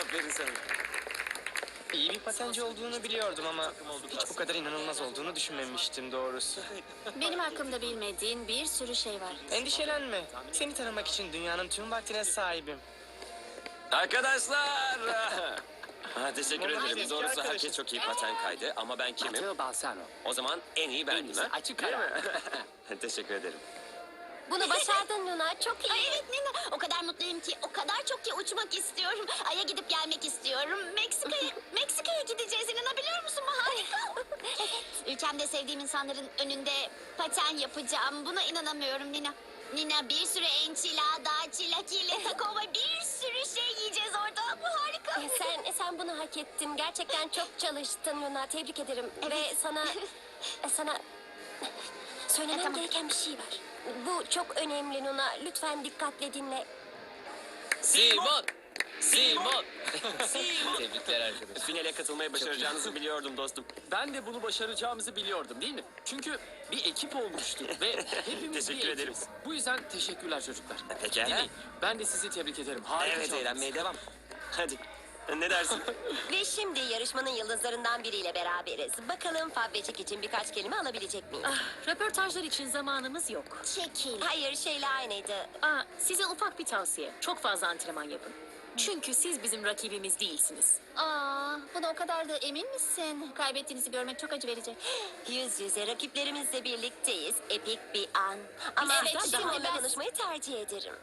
Aferin sana. İyi bir patenci olduğunu biliyordum ama hiç bu kadar inanılmaz olduğunu düşünmemiştim doğrusu. Benim hakkımda bilmediğin bir sürü şey var. Endişelenme. Seni tanımak için dünyanın tüm vaktine sahibim. Arkadaşlar. Ha, teşekkür ederim. eski Doğrusu herkes arkadaşım. çok iyi paten kaydı ama ben kimim? Matteo Balsano. O zaman en iyi bendim ha? açık Değil ara. mi? teşekkür ederim. Bunu başardın Luna. Çok iyi. Ay evet Nina. O kadar mutluyum ki, o kadar çok ki uçmak istiyorum. Ay'a gidip gelmek istiyorum. Meksika'ya Meksika'ya gideceğiz. İnanabiliyor musun? Bu harika. Ülkemde sevdiğim insanların önünde paten yapacağım. Buna inanamıyorum Nina. Nina bir sürü enchilada, çilekili, taco ve bir Sen bunu hak ettin. Gerçekten çok çalıştın Luna. Tebrik ederim. Ve sana sana söylemem E, tamam. gereken bir şey var. Bu çok önemli Luna. Lütfen dikkatle dinle. Simon! Simon! Tebrikler arkadaşım. Finale katılmayı başaracağınızı biliyordum dostum. Ben de bunu başaracağımızı biliyordum değil mi? Çünkü bir ekip olmuştuk ve hepimiz Teşekkür bir ederim. ekibiz. Bu yüzden teşekkürler çocuklar. Pekala. Dinleyin, ben de sizi tebrik ederim. Harika Evet çaldınız. eğlenmeye devam. Hadi. Ne dersin? Ve şimdi yarışmanın yıldızlarından biriyle beraberiz. Bakalım Fabbecik için birkaç kelime alabilecek miyiz? Röportajlar için zamanımız yok. Çekil. Hayır şeyle aynıydı. Aa, size ufak bir tavsiye. Çok fazla antrenman yapın. Çünkü siz bizim rakibimiz değilsiniz. Aa, buna o kadar da emin misin? Kaybettiğinizi görmek çok acı verici. Yüz yüze rakiplerimizle birlikteyiz. Epik bir an. Ama Evet, daha şimdi ben ben- konuşmayı tercih ederim.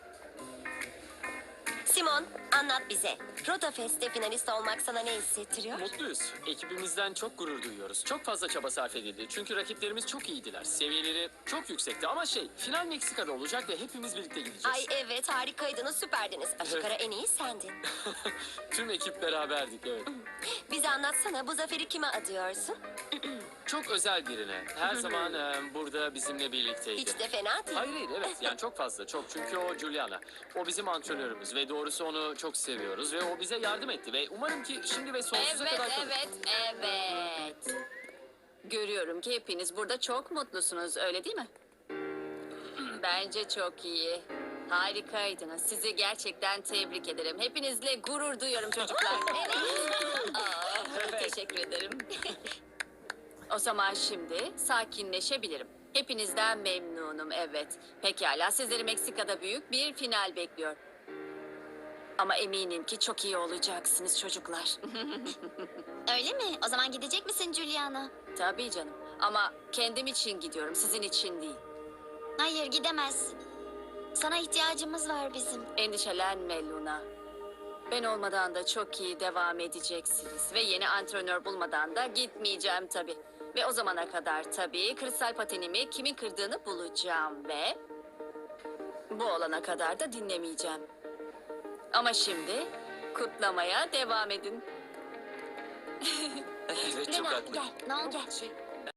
Simon anlat bize. Roda Fest'te finalist olmak sana ne hissettiriyor? Mutluyuz. Ekibimizden çok gurur duyuyoruz. Çok fazla çaba sarf edildi. Çünkü rakiplerimiz çok iyiydiler. Seviyeleri çok yüksekti. Ama şey, final Meksika'da olacak ve hepimiz birlikte gideceğiz. Ay evet harikaydınız süperdiniz. Açık ara en iyi sendin. Tüm ekip beraberdik evet. Bize anlatsana bu zaferi kime adıyorsun? Çok özel birine. Her zaman e, burada bizimle birlikteydi. Hiç de fena değil. Hayır hayır evet yani çok fazla çok çünkü o Juliana. O bizim antrenörümüz ve doğrusu onu çok seviyoruz ve o bize yardım etti ve umarım ki şimdi ve sonsuza Evet, kadar kalır. evet, evet. Görüyorum ki hepiniz burada çok mutlusunuz, öyle değil mi? Bence çok iyi. Harikaydınız. Sizi gerçekten tebrik ederim. Hepinizle gurur duyuyorum çocuklar. Aa, teşekkür ederim. o zaman şimdi sakinleşebilirim. Hepinizden memnunum, evet. Pekala, sizleri Meksika'da büyük bir final bekliyor. Ama eminim ki çok iyi olacaksınız çocuklar. Öyle mi? O zaman gidecek misin Juliana? Tabii canım. Ama kendim için gidiyorum, sizin için değil. Hayır gidemezsin. Sana ihtiyacımız var bizim. Endişelenme Luna. Ben olmadan da çok iyi devam edeceksiniz. Ve yeni antrenör bulmadan da gitmeyeceğim tabii. Ve o zamana kadar tabii kristal patenimi kimin kırdığını bulacağım ve... Bu olana kadar da dinlemeyeceğim. Ama şimdi kutlamaya devam edin. evet çok haklı. gel, Ne oldu? gel.